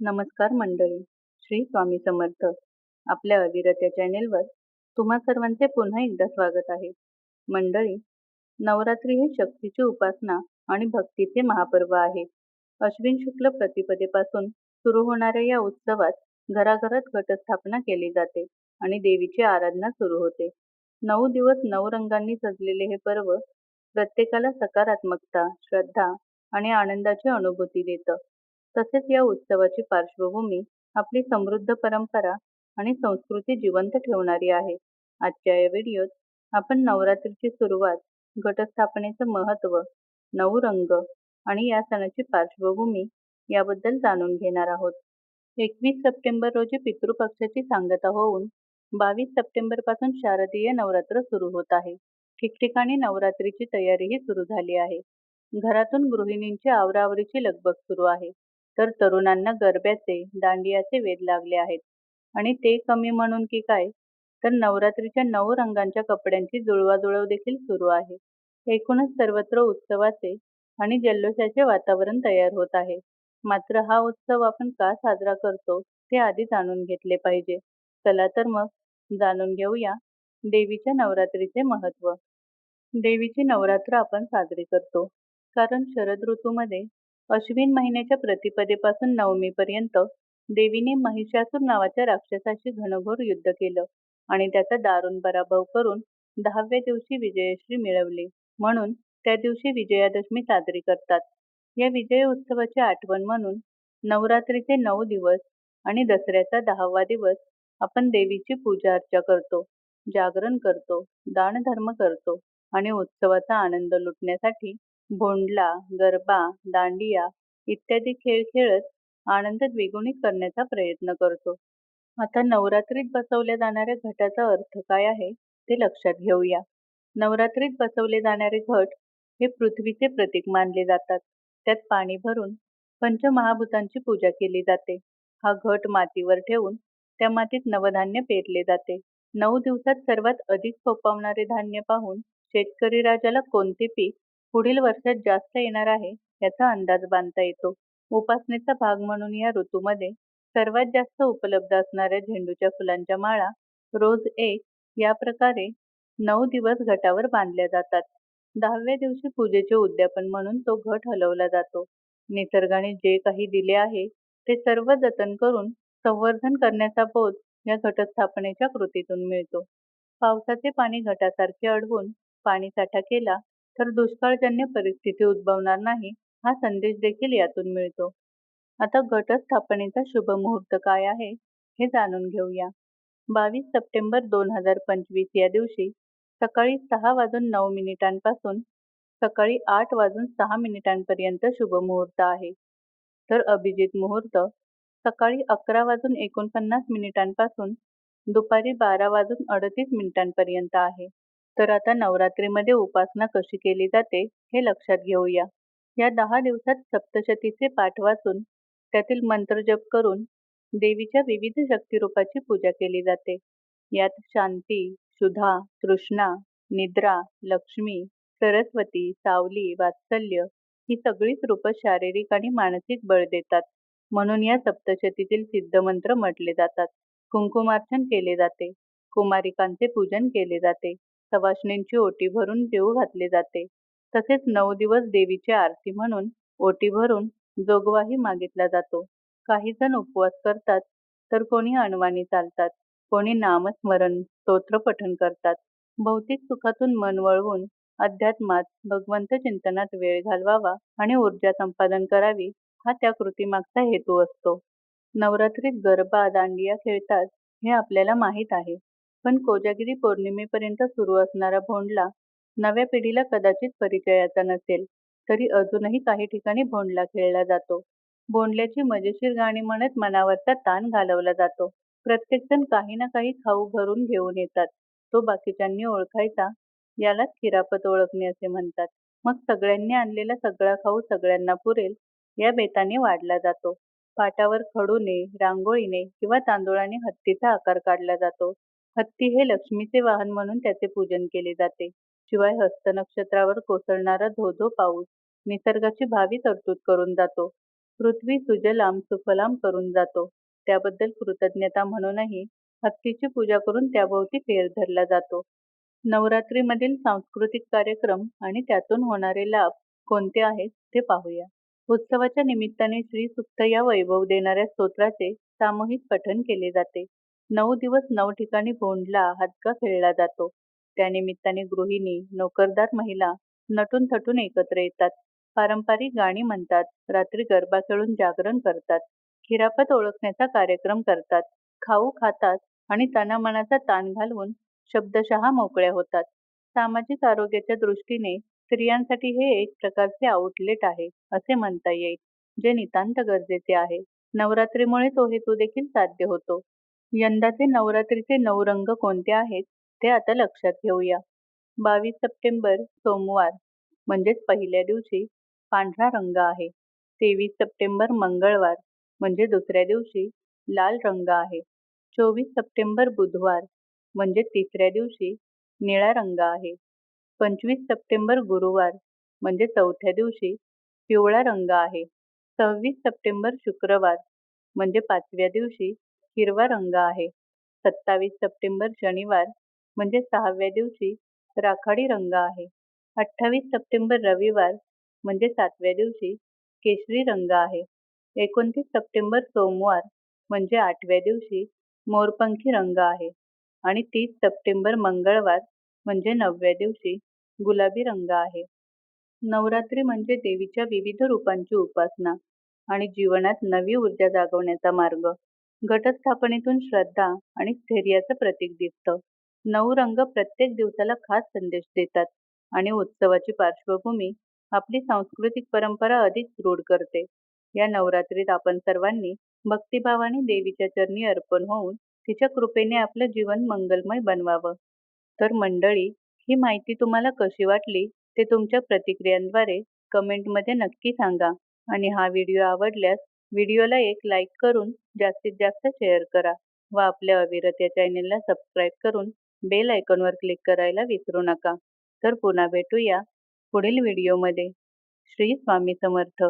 नमस्कार मंडळी. श्री स्वामी समर्थ. आपल्या अविरत या चॅनेलवर तुम्हा सर्वांचे पुन्हा एकदा स्वागत आहे. मंडळी नवरात्री हे शक्तीची उपासना आणि भक्तीचे महापर्व आहे. अश्विन शुक्ल प्रतिपदेपासून सुरू होणाऱ्या या उत्सवात घराघरात घटस्थापना केली जाते आणि देवीची आराधना सुरू होते. नऊ दिवस नऊ रंगांनी सजलेले हे पर्व प्रत्येकाला सकारात्मकता श्रद्धा आणि आनंदाची अनुभूती देतं. तसेच या उत्सवाची पार्श्वभूमी आपली समृद्ध परंपरा आणि संस्कृती जिवंत ठेवणारी आहे. आजच्या या व्हिडिओत आपण नवरात्रीची सुरुवात घटस्थापनेचं महत्त्व नऊ रंग आणि या सणाची पार्श्वभूमी याबद्दल जाणून घेणार आहोत. एकवीस सप्टेंबर रोजी पितृपक्षाची सांगता होऊन बावीस सप्टेंबरपासून शारदीय नवरात्र सुरू होत आहे. ठिकठिकाणी नवरात्रीची तयारीही सुरू झाली आहे. घरातून गृहिणींची आवरावरीची लगबग सुरू आहे. तर तरुणांना गरब्याचे दांडियाचे वेध लागले आहेत. आणि ते कमी म्हणून की काय? तर नवरात्रीच्या नऊ रंगांच्या कपड्यांची जुळवाजुळव देखील सुरू आहे. एकूणच सर्वत्र उत्सवाचे आणि जल्लोषाचे वातावरण तयार होत आहे. मात्र हा उत्सव आपण का साजरा करतो ते आधी जाणून घेतले पाहिजे. चला तर मग जाणून घेऊया देवीच्या नवरात्रीचे महत्त्व. देवीची नवरात्र आपण साजरी करतो. कारण शरद ऋतूमध्ये अश्विन महिन्याच्या प्रतिपदेपासून नवमीपर्यंत देवीने महिषासूर नावाच्या राक्षसाशी घनघोर युद्ध केलं आणि त्याचा दारुण पराभव करून दहाव्या दिवशी विजयश्री मिळवली. म्हणून त्या दिवशी विजयादशमी साजरी करतात. या विजय उत्सवाची आठवण म्हणून नवरात्रीचे नऊ दिवस आणि दसऱ्याचा दहावा दिवस आपण देवीची पूजा अर्चा करतो जागरण करतो दानधर्म करतो आणि उत्सवाचा आनंद लुटण्यासाठी भोंडला गरबा दांडिया इत्यादी खेळ खेळत आनंद द्विगुणित करण्याचा प्रयत्न करतो. आता नवरात्रीत बसवल्या जाणाऱ्या घटाचा अर्थ काय आहे ते लक्षात घेऊया. नवरात्रीत बसवले जाणारे घट हे पृथ्वीचे प्रतीक मानले जातात. त्यात पाणी भरून पंचमहाभूतांची पूजा केली जाते. हा घट मातीवर ठेवून त्या मातीत नवधान्य पेरले जाते. नऊ दिवसात सर्वात अधिक फोपावणारे धान्य पाहून शेतकरी राजाला कोणते पीक पुढील वर्षात जास्त येणार आहे याचा अंदाज बांधता येतो. उपासनेचा भाग म्हणून या ऋतूमध्ये सर्वात जास्त उपलब्ध असणाऱ्या झेंडूच्या फुलांच्या माळा रोज एक या प्रकारे नऊ दिवस घटावर बांधल्या जातात. दहाव्या दिवशी पूजेचे उद्यापन म्हणून तो घट हलवला जातो. निसर्गाने जे काही दिले आहे ते सर्व जतन करून संवर्धन करण्याचा बोध या घटस्थापनेच्या कृतीतून मिळतो. पावसाचे पाणी घटासारखे अडवून पाणीसाठा केला तर दुष्काळजन्य परिस्थिती उद्भवणार नाही हा संदेश देखील यातून मिळतो. आता घटस्थापनेचा शुभ मुहूर्त काय आहे हे जाणून घेऊया. बावीस सप्टेंबर दोन हजार पंचवीस या दिवशी सकाळी सहा वाजून नऊ मिनिटांपासून सकाळी आठ वाजून सहा मिनिटांपर्यंत शुभ मुहूर्त आहे. तर अभिजित मुहूर्त सकाळी अकरा वाजून एकोणपन्नास मिनिटांपासून दुपारी बारा वाजून अडतीस मिनिटांपर्यंत आहे. तर आता नवरात्रीमध्ये उपासना कशी केली जाते हे लक्षात घेऊया. या दहा दिवसात सप्तशतीचे पाठ वाचून त्यातील मंत्र जप करून देवीच्या विविध शक्तिरूपाची पूजा केली जाते. यात शांती सुधा तृष्णा निद्रा लक्ष्मी सरस्वती सावली वात्सल्य ही सगळीच रूपं शारीरिक आणि मानसिक बळ देतात. म्हणून या सप्तशतीतील सिद्धमंत्र म्हटले जातात. कुंकुमार्चन केले जाते. कुमारिकांचे पूजन केले जाते. सवाष्णींची ओटी भरून देऊ घातले जाते. तसेच नऊ दिवस देवीची आरती म्हणून ओटी भरून जोगवाही मागितला जातो. काही जण उपवास करतात तर कोणी अणवाणी चालतात कोणी नामस्मरण स्तोत्र पठण करतात. भौतिक सुखातून मन वळवून अध्यात्मात भगवंत चिंतनात वेळ घालवावा आणि ऊर्जा संपादन करावी हा त्या कृतीमागचा हेतू असतो. नवरात्रीत गरबा दांडिया खेळतात हे आपल्याला माहीत आहे. पण कोजागिरी पौर्णिमेपर्यंत सुरू असणारा भोंडला नव्या पिढीला कदाचित परिचयाचा नसेल तरी अजूनही काही ठिकाणी भोंडला खेळला जातो. भोंडल्याची मजेशीर गाणी म्हणत मनावरचा ताण घालवला जातो. प्रत्येकजण काही ना काही खाऊ भरून घेऊन येतात. तो बाकीच्यांनी ओळखायचा यालाच खिरापत ओळखणे असे म्हणतात. मग सगळ्यांनी आणलेला सगळा खाऊ सगळ्यांना पुरेल या बेताने वाढला जातो. पाटावर खडूने रांगोळीने किंवा तांदुळाने हत्तीचा आकार काढला जातो. हत्ती हे लक्ष्मीचे वाहन म्हणून त्याचे पूजन केले जाते. शिवाय हस्त नक्षत्रावर कोसळणारा धो धो पाऊस निसर्गाची भावी तरतूद करून जातो. पृथ्वी सुजलाम सुफलाम करून जातो. त्याबद्दल कृतज्ञता म्हणूनही हत्तीची पूजा करून त्याभोवती फेर धरला जातो. नवरात्रीमधील सांस्कृतिक कार्यक्रम आणि त्यातून होणारे लाभ कोणते आहेत ते पाहूया. उत्सवाच्या निमित्ताने श्री सुक्त या वैभव देणाऱ्या स्तोत्राचे सामूहिक पठण केले जाते. नऊ दिवस नऊ ठिकाणी भोंडला हदका खेळला जातो. त्यानिमित्ताने गृहिणी नोकरदार महिला नटून थटून एकत्र येतात. पारंपरिक गाणी म्हणतात. रात्री गरबा खेळून जागरण करतात. खिरापत ओळखण्याचा कार्यक्रम करतात. खाऊ खातात आणि तनामनाचा ताण घालवून शब्दशः मोकळ्या होतात. सामाजिक आरोग्याच्या दृष्टीने स्त्रियांसाठी हे एक प्रकारचे आउटलेट आहे असे म्हणता येईल जे नितांत गरजेचे आहे. नवरात्रीमुळे तो हेतू देखील साध्य होतो. यंदाचे नवरात्रीचे नऊ रंग कोणते आहेत ते आता लक्षात घेऊया. बावीस सप्टेंबर सोमवार म्हणजेच पहिल्या दिवशी पांढरा रंग आहे. तेवीस सप्टेंबर मंगळवार म्हणजे दुसऱ्या दिवशी लाल रंग आहे. चोवीस सप्टेंबर बुधवार म्हणजे तिसऱ्या दिवशी निळा रंग आहे. पंचवीस सप्टेंबर गुरुवार म्हणजे चौथ्या दिवशी पिवळा रंग आहे. सव्वीस सप्टेंबर शुक्रवार म्हणजे पाचव्या दिवशी हिरवा रंग आहे. सत्तावीस सप्टेंबर शनिवार म्हणजे सहाव्या दिवशी राखाडी रंग आहे. अठ्ठावीस सप्टेंबर रविवार म्हणजे सातव्या दिवशी केशरी रंग आहे. एकोणतीस सप्टेंबर सोमवार म्हणजे आठव्या दिवशी मोरपंखी रंग आहे. आणि तीस सप्टेंबर मंगळवार म्हणजे नवव्या दिवशी गुलाबी रंग आहे. नवरात्री म्हणजे देवीच्या विविध रूपांची उपासना आणि जीवनात नवी ऊर्जा जागवण्याचा मार्ग. घटस्थापनेतून श्रद्धा आणि स्थैर्याचं प्रतीक दिसतं. नऊ रंग प्रत्येक दिवसाला खास संदेश देतात आणि उत्सवाची पार्श्वभूमी आपली सांस्कृतिक परंपरा अधिक दृढ करते. या नवरात्रीत आपण सर्वांनी भक्तिभावाने देवीच्या चरणी अर्पण होऊन तिच्या कृपेने आपलं जीवन मंगलमय बनवावं. तर मंडळी ही माहिती तुम्हाला कशी वाटली ते तुमच्या प्रतिक्रियांद्वारे कमेंटमध्ये नक्की सांगा आणि हा व्हिडिओ आवडल्यास व्हिडिओला एक लाईक करून जास्तीत जास्त शेअर करा व आपल्या अविरत या चॅनेलला सबस्क्राईब करून बेल आयकॉनवर क्लिक करायला विसरू नका. तर पुन्हा भेटूया पुढील व्हिडिओमध्ये. श्री स्वामी समर्थ.